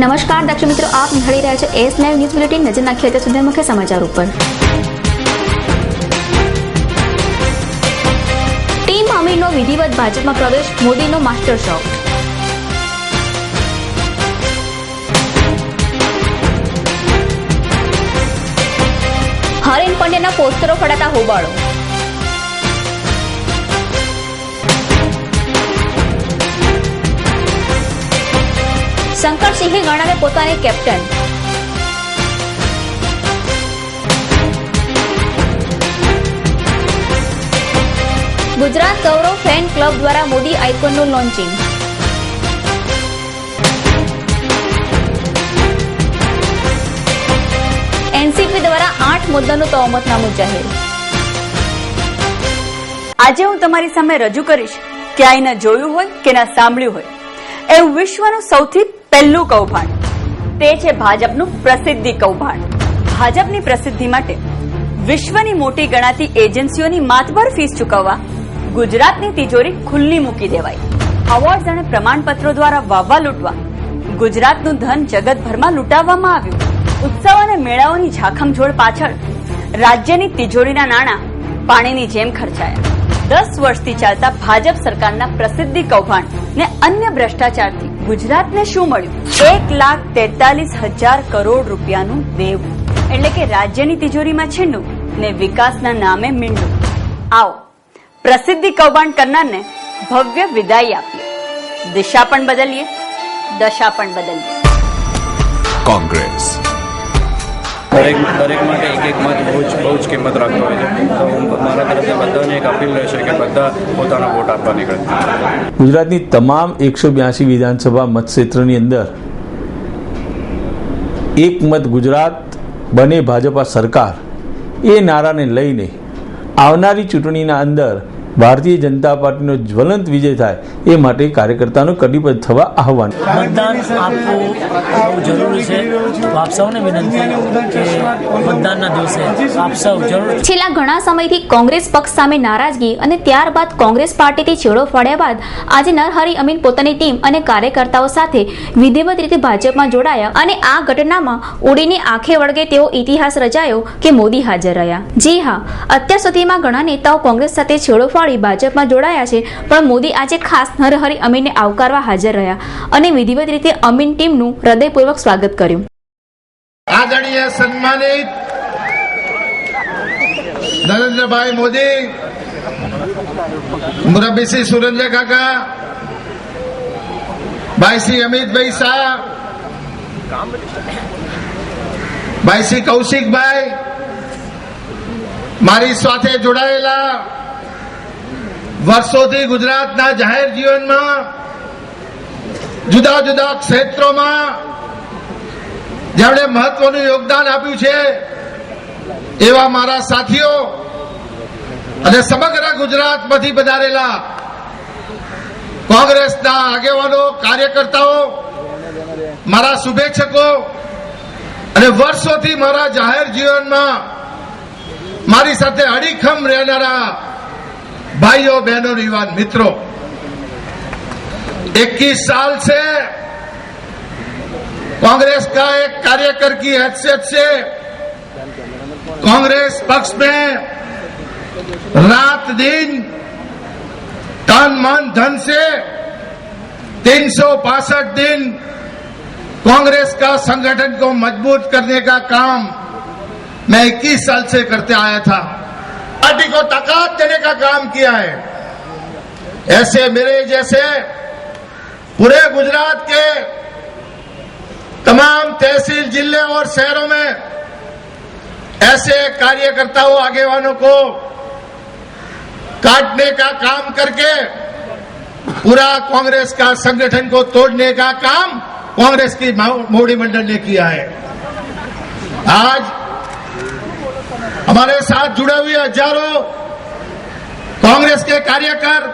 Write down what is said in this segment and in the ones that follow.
નમસ્કાર, દર્શક મિત્રો, આપ નિહાળી રહ્યા છો એસ લાઈવ ન્યૂઝ બુલેટિન નજર નાખીએ અત્યાર સુધી મુખ્ય સમાચાર ઉપર. ટીમ અમીરનો વિધિવત ભાજપમાં પ્રવેશ, મોદીનો માસ્ટર શોખ હરેન પંડ્યાના પોસ્ટરો ફડાતા હોબાળો. શંકરસિંહે ગણાવે પોતાને captain. Gujarat Gaurav fan club દ્વારા મોદી આઇકોનનું લોન્ચિંગ. એનસીપી દ્વારા આઠ મુદ્દાનું તહોમતનામું જાહેર. આજે હું તમારી સામે રજૂ કરીશ ક્યાંય ના જોયું હોય કે ના સાંભળ્યું હોય. એવું વિશ્વનું સૌથી પહેલું કૌભાંડ. તે છે ભાજપનું પ્રસિદ્ધિ કૌભાંડ. ભાજપની પ્રસિદ્ધિ માટે વિશ્વની મોટી ગણાતી એજન્સીઓની માતબર ફીસ ચૂકવવા ગુજરાતની તિજોરી ખુલ્લી મૂકી દેવાઈ. અવોર્ડ અને પ્રમાણપત્રો દ્વારા વાવવા લૂંટવા, ગુજરાતનું ધન જગતભરમાં લૂંટાવવામાં આવ્યું. ઉત્સવ અને મેળાઓની ઝાખમઝોળ પાછળ રાજ્યની તિજોરીના નાણાં પાણીની જેમ ખર્ચાયા. દસ વર્ષથી ચાલતા ભાજપ સરકારના પ્રસિદ્ધિ કૌભાંડ ને અન્ય ભ્રષ્ટાચારથી ગુજરાતને શું મળ્યું? એક લાખ તેતાલીસ હજાર કરોડ રૂપિયાનું દેવું. એટલે કે રાજ્યની તિજોરીમાં છીંડું ને વિકાસના નામે મીંડું. આવો. પ્રસિદ્ધિ કૌભાંડ કરનારને ભવ્ય વિદાય આપીએ. દિશા પણ બદલીએ, દશા પણ બદલીએ. કોંગ્રેસ. દરેક દરેક માટે એક એક મત બહુ જ બહુ જ કિંમત રાખતો હોય છે. તો હું મારા તરફથી બધાને એક અપીલ રહેશે કે બધા પોતાનો વોટ આપવા નીકળે. ગુજરાતની તમામ એકસો બ્યાસી વિધાનસભા મતક્ષેત્રની અંદર એક મત ગુજરાત બને ભાજપા સરકાર એ નારાને લઈને આવનારી ચૂંટણીના અંદર ભારતીય જનતા પાર્ટીનો જ્વલંત વિજય થાય એ માટે કાર્યકર્તાનો કટિબદ્ધ થવા આહવાન. મતદાન આપવું બહુ જરૂરી છે. આપ સૌને વિનંતી કે મતદાનના દિવસે આપ સૌ જરૂર છેલ્લા ઘણા સમયથી કોંગ્રેસ પક્ષ સામે નારાજગી અને ત્યારબાદ કોંગ્રેસ પાર્ટીથી છેડો ફાડ્યા બાદ આજે નરહરી અમીન પોતાની ટીમ અને કાર્યકર્તાઓ સાથે વિધિવત રીતે ભાજપમાં જોડાયા અને આ ઘટનામાં ઉડીને આંખે વળગે તેવો ઇતિહાસ રચાયો કે મોદી હાજર રહ્યા. જી હા અત્યાર સુધીમાં ઘણા નેતાઓ કોંગ્રેસ સાથે છેડો ફાડી ભાજપમાં જોડાયા છે, પણ મોદી આજે ખાસ નરહરી અમીનને આવકારવા હાજર રહ્યા અને વિધિવત રીતે અમીન ટીમનું હૃદયપૂર્વક સ્વાગત કર્યું. આદરણીય સન્માનિત નરેન્દ્રભાઈ મોદી, મુરબ્બીસિંહ સુરેન્દ્ર કાકા ભાઈ શ્રી અમિતભાઈ શાહ ભાઈ શ્રી કૌશિકભાઈ, મારી સાથે જોડાયેલા વર્ષોથી ગુજરાતના જાહેર જીવનમાં, જુદા જુદા ક્ષેત્રોમાં જેમણે મહત્વનું યોગદાન આપ્યું છે, એવા મારા સાથીઓ અને સમગ્ર ગુજરાતમાંથી પધારેલા કોંગ્રેસના આગેવાનો, કાર્યકર્તાઓ, મારા શુભેચ્છકો અને વર્ષોથી મારા જાહેર જીવનમાં મારી સાથે અડીખમ રહેનારા भाइयों, बहनों युवान मित्रों 21 साल से कांग्रेस का एक कार्यकर की हैसियत से कांग्रेस पक्ष में रात दिन तन मन धन से तीन दिन कांग्रेस का संगठन को मज़बूत करने का काम मैं 21 साल से करते आया था। पार्टी को ताकत देने का काम किया है। ऐसे मेरे जैसे पूरे गुजरात के तमाम तहसील ज़िले और शहरों में ऐसे कार्यकर्ताओं, आगेवानों को काटने का काम करके पूरा कांग्रेस का संगठन को तोड़ने का काम कांग्रेस की मोदी मंडल ने किया है। आज हमारे साथ जुड़े हुए हज़ारों कांग्रेस के कार्यकर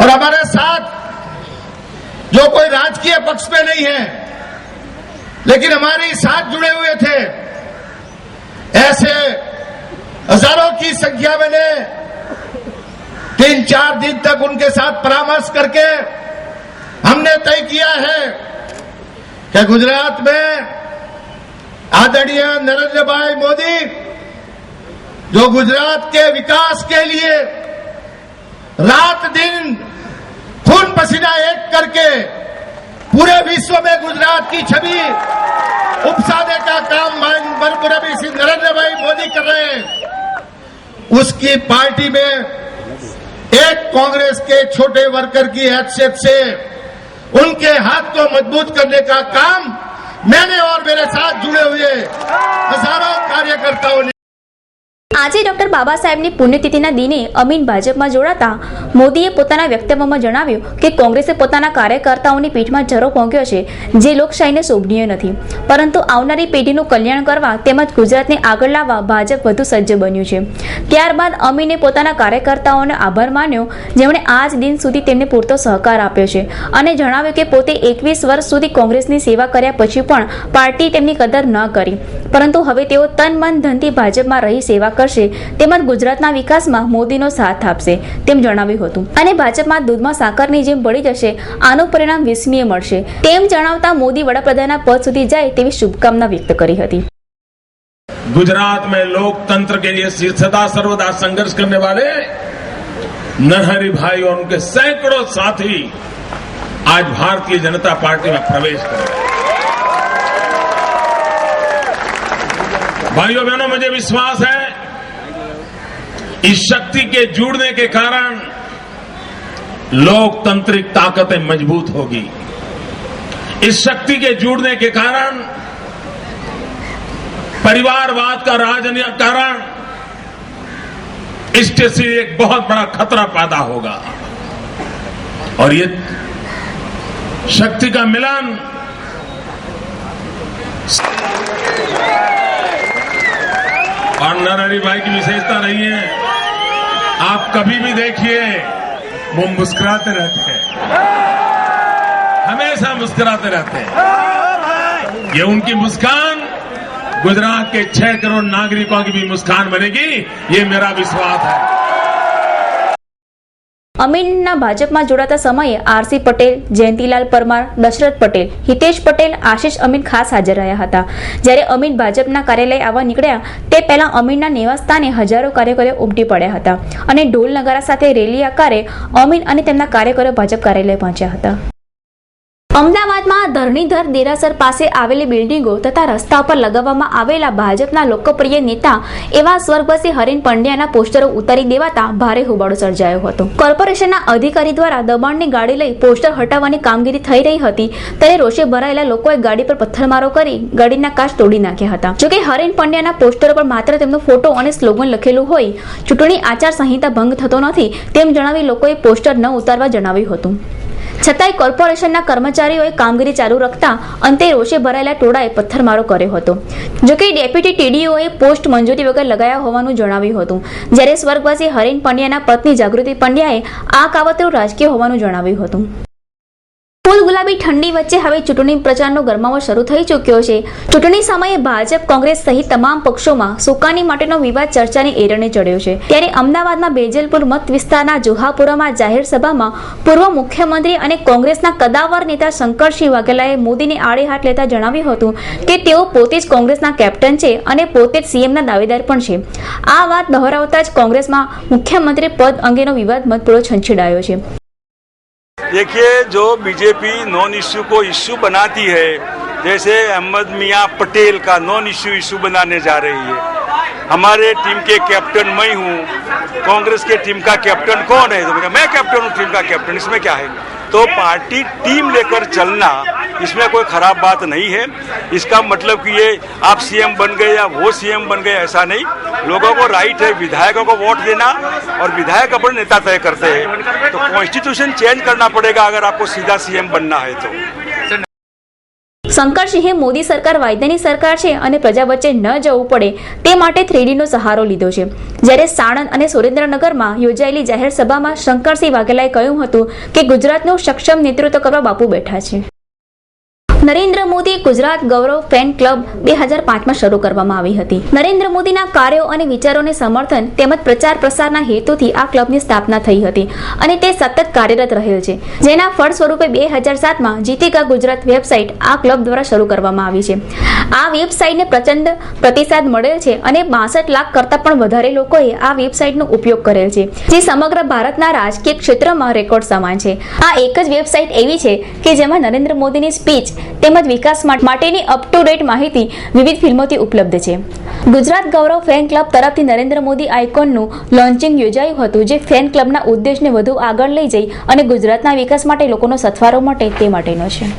और हमारे साथ जो कोई राजकीय पक्ष में नहीं है, लेकिन हमारे साथ जुड़े हुए थे। ऐसे हज़ारों की संख्या में मैंने तीन चार दिन तक उनके साथ परामर्श करके हमने तय किया है कि गुजरात में आदरणीय नरेंद्र भाई मोदी जो गुजरात के विकास के लिए रात दिन खून पसीना एक करके पूरे विश्व में गुजरात की छवि उपसाने का काम मनमुरबी सिंह नरेंद्र भाई मोदी कर रहे हैं। उसकी पार्टी में एक कांग्रेस के छोटे वर्कर की हैसियत से उनके हाथ को मज़बूत करने का काम मैंने और मेरे साथ जुड़े हुए हज़ारों कार्यकर्ताओं ने આજે ડોક્ટર બાબા સાહેબની પુણ્યતિથિના દિને અમીન ભાજપમાં જોડાતા મોદીએ પોતાના વક્તવ્યમાં જણાવ્યું કે કોંગ્રેસે પોતાના કાર્યકર્તાઓની પીઠમાં જરો પોંક્યો છે, જે લોકશાહીને શોભનીય નથી. પરંતુ આવનારી પેઢીનું કલ્યાણ કરવા તેમજ ગુજરાતને આગળ લાવવા ભાજપ વધુ સજ્જ બન્યું છે. ત્યારબાદ અમીને પોતાના કાર્યકર્તાઓનો આભાર માન્યો, જેમણે આજ દિન સુધી તેમને પૂરતો સહકાર આપ્યો છે અને જણાવ્યું કે પોતે એકવીસ વર્ષ સુધી કોંગ્રેસની સેવા કર્યા પછી પણ પાર્ટી તેમની કદર ન કરી. પરંતુ હવે તેઓ તન મન ધનથી ભાજપમાં રહી સેવા કરશે. તેમજ ગુજરાતના વિકાસમાં મોદીનો સાથ આપશે તેમ જણાવ્યું હતું અને ભાજપમાં દૂધમાં સાકરની જેમ ભળી જશે આનું પરિણામ વિસ્મય મળશે તેમ જણાવતા મોદી વડાપ્રધાનના પદ સુધી જાય તેવી શુભકામના વ્યક્ત કરી હતી गुजरात में लोकतंत्र के लिए सदा सर्वदा संघर्ष करने वाले नरहरि भाई और उनके सैकड़ों साथी आज भारतीय जनता पार्टी में प्रवेश कर रहे हैं भाइयों बहनों मुझे विश्वास है इस शक्ति के जुड़ने के कारण लोकतांत्रिक ताकतें मज़बूत होगी। इस शक्ति के जुड़ने के कारण परिवारवाद का राजनीतिकरण इसके से एक बहुत बड़ा खतरा पैदा होगा। और ये शक्ति का मिलन और नरहरि भाई की विशेषता रही है। आप कभी भी देखिए, वो मुस्कुराते रहते हैं। हमेशा मुस्कुराते रहते हैं। ये उनकी मुस्कान गुजरात के छह करोड़ नागरिकों की भी मुस्कान बनेगी, ये मेरा विश्वास है। અમીનના ભાજપમાં જોડાતા સમયે આરસી પટેલ, જયંતિલાલ પરમાર, દશરથ પટેલ, હિતેશ પટેલ, આશિષ અમીન ખાસ હાજર રહ્યા હતા. જ્યારે અમીન ભાજપના કાર્યાલય આવવા નીકળ્યા, તે પહેલા અમીનના નિવાસસ્થાને હજારો કાર્યકરો ઉમટી પડ્યા હતા અને ઢોલ નગારા સાથે રેલી આકારે અમીન અને તેમના કાર્યકરો ભાજપ કાર્યાલય પહોંચ્યા હતા. અમદાવાદમાં ધરણીધર દેરાસર પાસે આવેલી બિલ્ડિંગો તથા રસ્તા ઉપર લગાવવામાં આવેલા ભાજપના લોકપ્રિય નેતા એવા સ્વર્ગવાસી હરેન પંડ્યાના પોસ્ટરો ઉતારી દેવાતા ભારે હોબાળો સર્જાયો હતો. કોર્પોરેશનના અધિકારી દ્વારા દબાણની ગાડી લઈ પોસ્ટર હટાવવાની કામગીરી થઈ રહી હતી. ત્યારે રોષે ભરાયેલા લોકોએ ગાડી પર પથ્થરમારો કરી ગાડીના કાચ તોડી નાખ્યા હતા. જોકે હરેન પંડ્યાના પોસ્ટરો પર માત્ર તેમનો ફોટો અને સ્લોગન લખેલું હોય, ચૂંટણી આચાર સંહિતા ભંગ થતો નથી તેમ જણાવી લોકોએ પોસ્ટર ન ઉતારવા જણાવ્યું હતું. છતાંય કોર્પોરેશનના કર્મચારીઓએ કામગીરી ચાલુ રાખતા અંતે રોષે ભરાયેલા ટોળાએ પથ્થરમારો કર્યો હતો. જોકે ડેપ્યુટી ટીડીઓએ પોસ્ટ મંજૂરી વગર લગાયા હોવાનું જણાવ્યું હતું. જ્યારે સ્વર્ગવાસી હરીન પંડ્યાના પત્ની જાગૃતિ પંડ્યાએ આ કાવતરું રાજકીય હોવાનું જણાવ્યું હતું. ફૂલ ગુલાબી ઠંડી વચ્ચે હવે ચૂંટણી પ્રચારનો ગરમાવો શરૂ થઈ ચૂક્યો છે. ચૂંટણી સમયે ભાજપ, કોંગ્રેસ સહિત તમામ પક્ષોમાં સુકાની માટેનો વિવાદ ચર્ચાની એરણે ચડ્યો છે. ત્યારે અમદાવાદમાં બેજલપુર મત વિસ્તારના જોહાપુરામાં જાહેર સભામાં પૂર્વ મુખ્યમંત્રી અને કોંગ્રેસના કદાવર નેતા શંકરસિંહ વાઘેલાએ મોદીને આડે હાથ લેતા જણાવ્યું હતું કે તેઓ પોતે જ કોંગ્રેસના કેપ્ટન છે અને પોતે જ સીએમના દાવેદાર પણ છે. આ વાત દોહરાવતા જ કોંગ્રેસમાં મુખ્યમંત્રી પદ અંગેનો વિવાદ મતપૂરો છંછેડાયો છે. देखिए जो बीजेपी नॉन इश्यू को इश्यू बनाती है जैसे अहमद मियाँ पटेल का नॉन इश्यू इश्यू बनाने जा रही है हमारे टीम के कैप्टन मैं हूँ कांग्रेस के टीम का कैप्टन कौन है तो मैंने कहा, मैं कैप्टन हूँ टीम का कैप्टन इसमें क्या है तो पार्टी टीम लेकर चलना इसमें कोई खराब बात नहीं है इसका मतलब कि ये आप सीएम बन गए या वो सीएम बन गए ऐसा नहीं लोगों को राइट है विधायकों को वोट देना और विधायक अपने नेता तय करते हैं तो कॉन्स्टिट्यूशन चेंज करना पड़ेगा अगर आपको सीधा सीएम बनना है तो શંકરસિંહે મોદી સરકાર વાયદાની સરકાર છે અને પ્રજા વચ્ચે ન જવું પડે તે માટે થ્રીડીનો સહારો લીધો છે જ્યારે સાણંદ અને સુરેન્દ્રનગરમાં યોજાયેલી જાહેર સભામાં શંકરસિંહ વાઘેલાએ કહ્યું હતું કે ગુજરાતનું સક્ષમ નેતૃત્વ કરવા બાપુ બેઠા છે નરેન્દ્ર મોદી ગુજરાત ગૌરવ ફેન ક્લબ બે હજાર પાંચમાં શરૂ કરવામાં આવી હતી. નરેન્દ્ર મોદીના કાર્યો અને વિચારોને સમર્થન તેમજ પ્રચાર પ્રસારના હેતુથી આ ક્લબની સ્થાપના થઈ હતી અને તે સતત કાર્યરત રહેલ છે. જેના ફળ સ્વરૂપે બે હજાર સાતમાં જીતિકા ગુજરાત વેબસાઇટ આ ક્લબ દ્વારા શરૂ કરવામાં આવી છે. આ વેબસાઇટને પ્રચંડ પ્રતિસાદ મળેલ છે અને બાસઠ લાખ કરતાં પણ વધારે લોકોએ આ વેબસાઇટનો ઉપયોગ કરેલ છે, જે સમગ્ર ભારતના રાજકીય ક્ષેત્રમાં રેકોર્ડ સમાન છે. આ એક જ વેબસાઇટ એવી છે કે જેમાં નરેન્દ્ર મોદીની સ્પીચ તેમજ વિકાસ માટેની અપ ટુ ડેટ માહિતી વિવિધ ફિલ્મોથી ઉપલબ્ધ છે. ગુજરાત ગૌરવ ફેન ક્લબ તરફથી નરેન્દ્ર મોદી આઇકોનનું લોન્ચિંગ યોજાયું હતું, જે ફેન ક્લબના ઉદ્દેશને વધુ આગળ લઈ જઈ અને ગુજરાતના વિકાસ માટે લોકોનો સથવારો માટે તે માટેનો છે.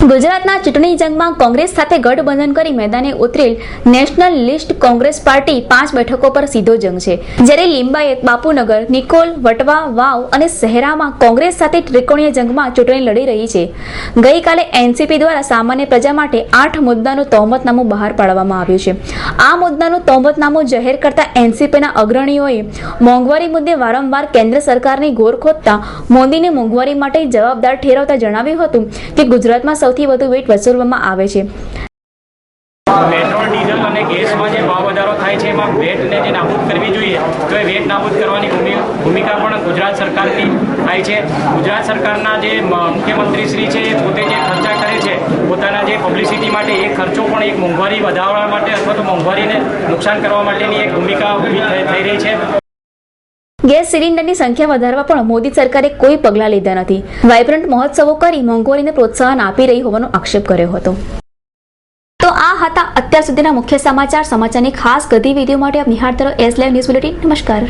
ગુજરાતના ચૂંટણી જંગમાં કોંગ્રેસ સાથે ગઠબંધન કરી મેદાને ઉતરેલ નેશનલ લિસ્ટ કોંગ્રેસ પાર્ટી પાંચ બેઠકો પર સીધો જંગ છે. જ્યારે લિંબાયત બાપુનગર, નિકોલ, વટવા, વાવ અને શહેરામાં કોંગ્રેસ સાથે ત્રિકોણીય જંગમાં ચૂંટણી લડી રહી છે. ગઈકાલે એનસીપી દ્વારા સામાન્ય પ્રજા માટે આઠ મુદ્દાનું તહોમતનામું બહાર પાડવામાં આવ્યું છે. આ મુદ્દાનું તહોમતનામું જાહેર કરતા એનસીપીના અગ્રણીઓએ મોંઘવારી મુદ્દે વારંવાર કેન્દ્ર સરકારની ગોર ખોદતા મોદીને મોંઘવારી માટે જવાબદાર ઠેરવતા જણાવ્યું હતું કે ગુજરાતમાં સૌથી વધુ વેટ વસૂલવામાં આવે છે. પેટ્રોલ, ડીઝલ અને ગેસમાં જે ભાવ વધારો થાય છે, એમાં વેટને જે નાબૂદ કરવી જોઈએ, તો એ વેટ નાબૂદ કરવાની ભૂમિકા પણ ગુજરાત સરકારથી થાય છે. ગુજરાત સરકારના જે મુખ્યમંત્રી શ્રી છે પોતે જે ખર્ચા કરે છે, પોતાના જે પબ્લિસિટી માટે એ ખર્ચો પણ એક મોંઘવારી વધારવા માટે અથવા તો મોંઘવારીને નુકસાન કરવા માટેની એક ભૂમિકા થઈ થઈ રહી છે. ગેસ સિલિન્ડરની સંખ્યા વધારવા પણ મોદી સરકારે કોઈ પગલાં લીધા નથી. વાઇબ્રન્ટ મહોત્સવો કરી મોંઘવારીને પ્રોત્સાહન આપી રહી હોવાનો આક્ષેપ કર્યો હતો. તો આ હતા અત્યાર સુધીના મુખ્ય સમાચાર. સમાચારની ખાસ ગતિવિધિઓ માટે આપ નિહાળતા એસ લાઈવ ન્યૂઝ બુલેટિન નમસ્કાર.